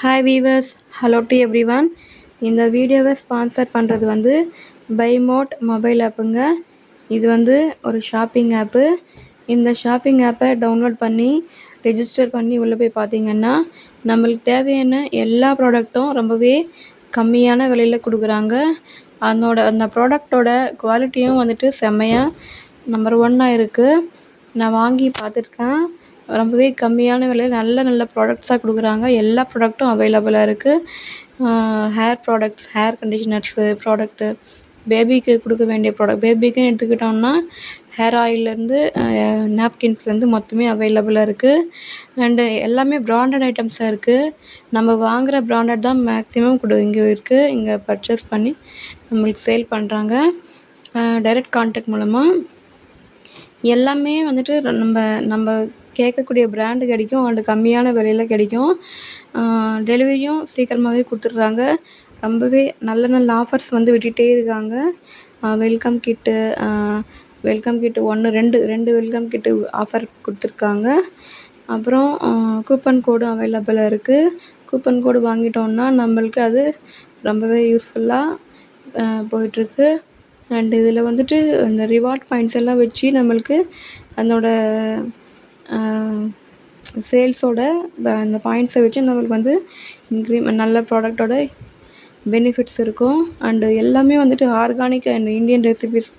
Hi viewers hello to everyone இந்த வீடியோவை sponsor பண்ணுறது வந்து பைமோட் மொபைல் ஆப்புங்க இது வந்து ஒரு ஷாப்பிங் ஆப்பு இந்த ஷாப்பிங் ஆப்பை டவுன்லோட் பண்ணி ரெஜிஸ்டர் பண்ணி உள்ளே போய் பார்த்தீங்கன்னா நம்மளுக்கு தேவையான எல்லா ப்ராடக்ட்டும் ரொம்பவே கம்மியான விலையில் கொடுக்குறாங்க. அதனோட அந்த ப்ராடக்டோட குவாலிட்டியும் வந்துட்டு செம்மையாக நம்பர் ஒன்னாக இருக்குது நான் வாங்கி பார்த்துருக்கேன். ரொம்பவே கம்மியான விலையில் நல்ல நல்ல ப்ராடக்ட்ஸாக கொடுக்குறாங்க. எல்லா ப்ராடக்ட்டும் அவைலபிளாக இருக்குது hair products hair conditioners product பேபிக்கு கொடுக்க வேண்டிய ப்ராடக்ட் பேபிக்குன்னு எடுத்துக்கிட்டோம்னா ஹேர் ஆயில்லேருந்து நாப்கின்ஸ்லேருந்து மொத்தமே அவைலபிளாக இருக்குது அண்டு எல்லாமே ப்ராண்டட் ஐட்டம்ஸாக இருக்குது நம்ம வாங்குகிற ப்ராண்டட் தான் மேக்ஸிமம் கொடு இங்கே இருக்குது இங்கே பர்ச்சேஸ் பண்ணி நம்மளுக்கு சேல் பண்ணுறாங்க டைரக்ட் கான்டாக்ட் மூலமாக எல்லாமே வந்துட்டு நம்ம நம்ம கேட்கக்கூடிய பிராண்டு கிடைக்கும் அண்டு கம்மியான விலையில் கிடைக்கும். டெலிவரியும் சீக்கிரமாகவே கொடுத்துட்றாங்க. ரொம்பவே நல்ல நல்ல ஆஃபர்ஸ் வந்து விட்டுகிட்டே இருக்காங்க. வெல்கம் கிட்டு வெல்கம் கிட்டு ஒன்று ரெண்டு ரெண்டு வெல்கம் கிட்டு ஆஃபர் கொடுத்துருக்காங்க. அப்புறம் கூப்பன் கோடும் அவைலபிளாக இருக்குது கூப்பன் கோடு வாங்கிட்டோம்னா நம்மளுக்கு அது ரொம்பவே யூஸ்ஃபுல்லாக போயிட்டுருக்கு. அண்ட் இதில் வந்துட்டு இந்த ரிவார்ட் பாயிண்ட்ஸ் எல்லாம் வச்சு நம்மளுக்கு அதனோட சேல்ஸோட அந்த பாயிண்ட்ஸை வச்சு நம்மளுக்கு வந்து இன்க்ரீ நல்ல ப்ராடக்டோட பெனிஃபிட்ஸ் இருக்கும். அண்டு எல்லாமே வந்துட்டு ஆர்கானிக் அண்ட் இந்தியன் ரெசிபிஸ்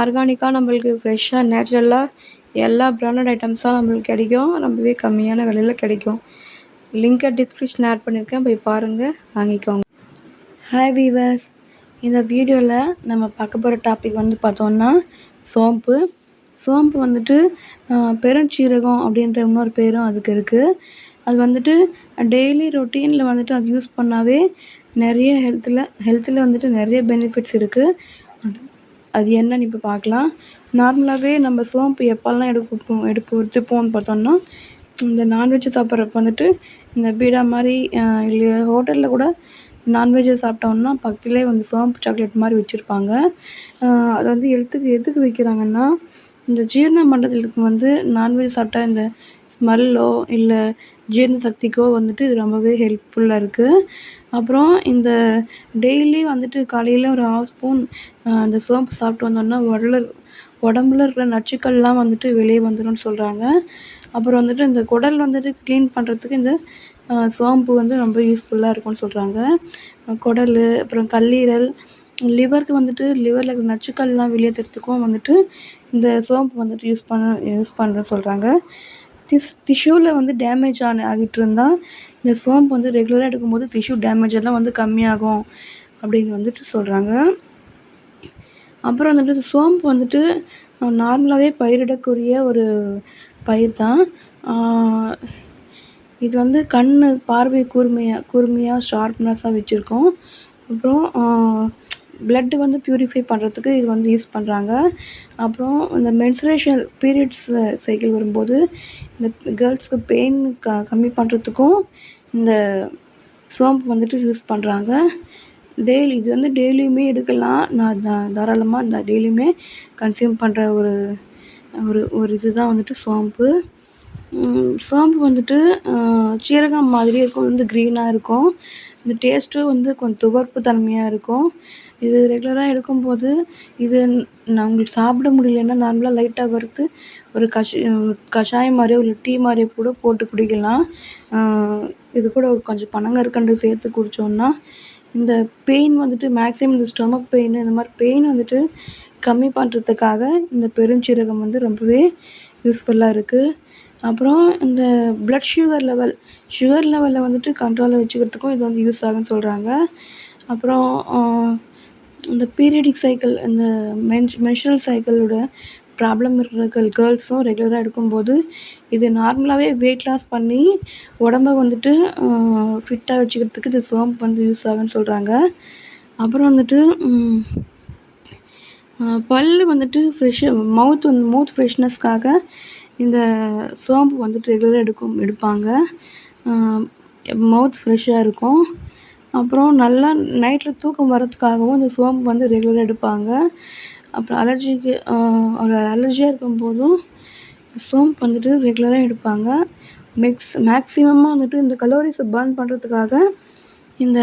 ஆர்கானிக்காக நம்மளுக்கு ஃப்ரெஷ்ஷாக நேச்சுரலாக எல்லா ப்ராண்டட் ஐட்டம்ஸாக நம்மளுக்கு கிடைக்கும். ரொம்பவே கம்மியான விலையில் கிடைக்கும். லிங்கை டிஸ்கிரிப்ஷன் ஆட் பண்ணியிருக்கேன் போய் பாருங்கள் வாங்கிக்கோங்க. ஹாய் வீவர்ஸ் இந்த வீடியோவில் நம்ம பார்க்க போகிற டாபிக் வந்து பார்த்தோன்னா சோம்பு. சோம்பு வந்துட்டு பெருஞ்சீரகம் அப்படின்ற இன்னொரு பேரும் அதுக்கு இருக்குது அது வந்துட்டு டெய்லி ரொட்டீனில் வந்துட்டு அது யூஸ் பண்ணாவே நிறைய ஹெல்த்தில் ஹெல்த்தில் வந்துட்டு நிறைய பெனிஃபிட்ஸ் இருக்குது அது அது என்னன்னு இப்போ பார்க்கலாம் நார்மலாகவே நம்ம சோம்பு எப்போல்லாம் எடுப்போம் எடுப்பு எடுத்துப்போம்னு பார்த்தோம்னா இந்த நான்வெஜ் சாப்பிட்றப்ப வந்துட்டு இந்த பீடா மாதிரி இல்லை ஹோட்டலில் கூட நான்வெஜ்ஜை சாப்பிட்டோம்னா பக்கத்துலேயே வந்து சோம்பு சாக்லேட் மாதிரி வச்சுருப்பாங்க. அது வந்து எழுத்துக்கு எதுக்கு வைக்கிறாங்கன்னா இந்த ஜீரண மண்டலத்துக்கு வந்து நான்வெஜ் சாப்பிட்டா இந்த ஸ்மெல்லோ இல்லை ஜீரண சக்திக்கோ வந்துட்டு இது ரொம்பவே ஹெல்ப்ஃபுல்லாக இருக்குது அப்புறம் இந்த டெய்லி வந்துட்டு காலையில் ஒரு ஹாஃப் ஸ்பூன் அந்த சோம்பு சாப்பிட்டு வந்தோம்னா உடல உடம்புல இருக்கிற நச்சுக்கள்லாம் வந்துட்டு வெளியே வந்துடும்னு சொல்கிறாங்க அப்புறம் வந்துட்டு இந்த குடல் வந்துட்டு க்ளீன் பண்ணுறதுக்கு இந்த சோம்பு வந்து ரொம்ப யூஸ்ஃபுல்லாக இருக்கும்னு சொல்கிறாங்க குடல் அப்புறம் கல்லீரல் லிவருக்கு வந்துட்டு லிவரில் இருக்கிற நச்சுக்கள்லாம் வெளியேற்றுறதுக்கும் வந்துட்டு இந்த சோம்பு வந்துட்டு யூஸ் பண்ண யூஸ் பண்ணுறேன்னு சொல்கிறாங்க திஸ் டிஷ்யூவில் வந்து டேமேஜ் ஆன ஆகிட்டு இருந்தால் இந்த சோம்பு வந்து ரெகுலராக எடுக்கும்போது டிஷ்யூ டேமேஜ் எல்லாம் வந்து கம்மியாகும் அப்படின்னு வந்துட்டு சொல்கிறாங்க அப்புறம் வந்துட்டு சோம்பு வந்துட்டு நார்மலாகவே பயிரிடக்கூடிய ஒரு பயிர் தான். இது வந்து கண் பார்வை கூர்மையாக கூர்மையாக ஷார்ப்னஸாக வச்சுருக்கோம். அப்புறம் ப்ளட்டு வந்து ப்யூரிஃபை பண்ணுறதுக்கு இது வந்து யூஸ் பண்ணுறாங்க அப்புறம் இந்த மென்சுரேஷன் பீரியட்ஸ் சைக்கிள் வரும்போது இந்த கேர்ள்ஸ்க்கு பெயின் க கம்மி பண்ணுறதுக்கும் இந்த சோம்பு வந்துட்டு யூஸ் பண்ணுறாங்க டெய்லி இது வந்து டெய்லியுமே எடுக்கலாம். நான் தா தாராளமாக நான் டெய்லியுமே கன்சியூம் பண்ணுற ஒரு ஒரு ஒரு இது தான் வந்துட்டு சோம்பு. சோம்பு வந்துட்டு சீரகம் மாதிரி இருக்கும். வந்து க்ரீனாக இருக்கும். இந்த டேஸ்ட்டும் வந்து கொஞ்சம் துவர்ப்பு தன்மையாக இருக்கும். இது ரெகுலராக எடுக்கும்போது இது நான் உங்களுக்கு சாப்பிட முடியலன்னா நார்மலாக லைட்டாக வறுத்து ஒரு கஷ கஷாயம் மாதிரியோ இல்லை டீ மாதிரியோ கூட போட்டு குடிக்கலாம். இது கூட ஒரு கொஞ்சம் பனங்கற்கண்டு சேர்த்து குடித்தோம்னா இந்த பெயின் வந்துட்டு மேக்ஸிமம் இந்த ஸ்டொமக் பெயின் இந்த மாதிரி பெயின் வந்துட்டு கம்மி பண்ணுறதுக்காக இந்த பெருஞ்சீரகம் வந்து ரொம்பவே யூஸ்ஃபுல்லாக இருக்குது அப்புறம் இந்த ப்ளட் சுகர் லெவல் சுகர் லெவலில் வந்துட்டு கண்ட்ரோலில் வச்சுக்கிறதுக்கும் இது வந்து யூஸ் ஆகும்னு சொல்கிறாங்க அப்புறம் இந்த பீரியடிக் சைக்கிள் இந்த மென்ஸ் மென்ஸ்ட்ரல் சைக்கிளோட ப்ராப்ளம் இருக்கிற கேர்ள்ஸும் ரெகுலராக எடுக்கும்போது இது நார்மலாகவே வெயிட் லாஸ் பண்ணி உடம்ப வந்துட்டு ஃபிட்டாக வச்சுக்கிறதுக்கு இது சோம்பு வந்து யூஸ் ஆகும்னு சொல்கிறாங்க அப்புறம் வந்துட்டு பல் வந்துட்டு ஃப்ரெஷ்ஷு மவுத் வந்து மவுத் ஃப்ரெஷ்னஸ்க்காக இந்த சோம்பு வந்துட்டு ரெகுலராக எடுக்கும் எடுப்பாங்க. மவுத் ஃப்ரெஷ்ஷாக இருக்கும். அப்புறம் நல்லா நைட்டில் தூக்கம் வரதுக்காகவும் இந்த சோம்பு வந்து ரெகுலராக எடுப்பாங்க. அப்புறம் அலர்ஜிக்கு ஒரு அலர்ஜியாக இருக்கும்போதும் சோம்பு வந்துட்டு ரெகுலராக எடுப்பாங்க. மிக்ஸ் மேக்ஸிமமாக வந்துட்டு இந்த கலோரிஸை பர்ன் பண்ணுறதுக்காக இந்த